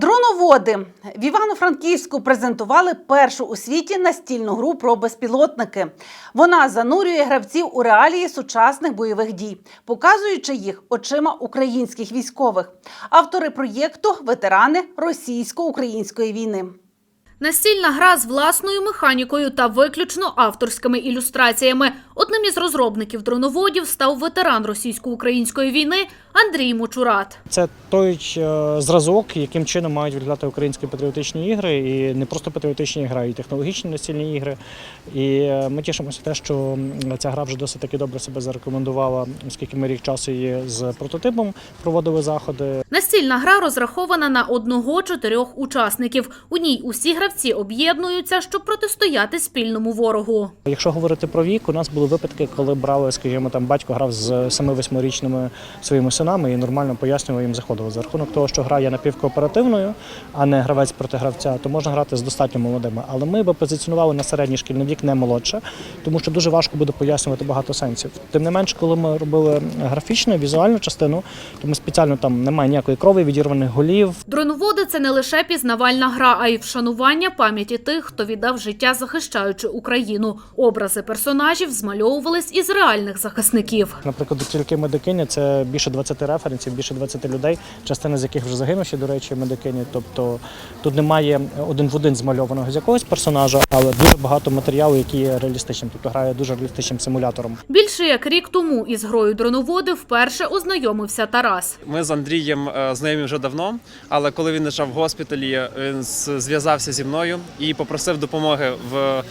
Дроноводи в Івано-Франківську презентували першу у світі настільну гру про безпілотники. Вона занурює гравців у реалії сучасних бойових дій, показуючи їх очима українських військових. Автори проєкту ветерани російсько-української війни. Настільна гра з власною механікою та виключно авторськими ілюстраціями. Одним із розробників дроноводів став ветеран російсько-української війни Андрій Мочурат. Це той е, зразок, яким чином мають виглядати українські патріотичні ігри, і не просто патріотичні ігри, а й технологічні настільні ігри. І е, ми тішимося те, що ця гра вже досить таки добре себе зарекомендувала, оскільки ми рік часу її з прототипом проводили заходи. Настільна гра розрахована на одного-чотирьох учасників. У ній усі гравці об'єднуються, щоб протистояти спільному ворогу. Якщо говорити про вік, у нас були випадки, коли брали, скажімо, там батько грав з 7-8-річними своїми синами і нормально пояснював їм заходили. За рахунок того, що гра є напівкооперативною, а не гравець проти гравця, то можна грати з достатньо молодими. Але ми би позиціонували на середній шкільний вік не молодше, тому що дуже важко буде пояснювати багато сенсів. Тим не менш, коли ми робили графічну, візуальну частину, то ми спеціально там немає ніякої крові, відірваних голів, Дроноводи це не лише пізнавальна гра, а й вшанування пам'яті тих, хто віддав життя, захищаючи Україну. Образи персонажів змальовувались із реальних захисників. Наприклад, тільки медикині це більше 20 референсів, більше 20 людей, частина з яких вже загинувші, до речі, медикині. Тобто тут немає один в один змальованого з якогось персонажа, але дуже багато матеріалу, який є реалістичним, тобто грає дуже реалістичним симулятором. Більше як рік тому із грою дроноводи вперше ознайомився Тарас. Ми з Андрієм е, знайомі вже давно, але коли він лежав в госпіталі, він зв'язався зі мною і попросив допомоги в.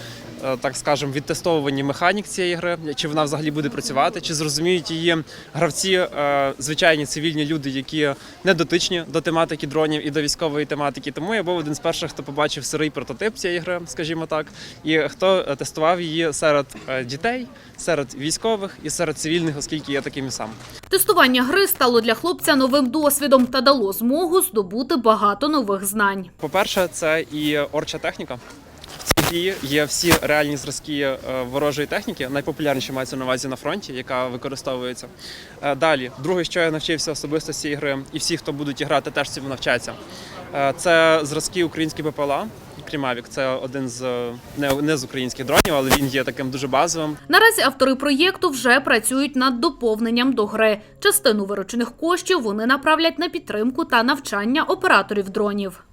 Е, Так скажемо, відтестовуванні механік цієї гри, чи вона взагалі буде працювати, чи зрозуміють її гравці, е, звичайні цивільні люди, які не дотичні до тематики дронів і до військової тематики. Тому я був один з перших, хто побачив сирий прототип цієї гри, скажімо так, і хто е, тестував її серед дітей, серед військових і серед цивільних, оскільки я таким і сам. Тестування гри стало для хлопця новим досвідом та дало змогу здобути багато нових знань. По-перше, це і орча техніка. Грі є всі реальні зразки е, ворожої техніки, найпопулярніші мається на увазі на фронті, яка використовується. Е, Далі, друге, що я навчився особисто з цієї гри, і всі, хто будуть грати, теж цьому навчаться. Е, Це зразки української ППЛА. Крімавік це один з не, не з українських дронів, але він є таким дуже базовим. Наразі автори проєкту вже працюють над доповненням до гри. Частину виручених коштів вони направлять на підтримку та навчання операторів дронів.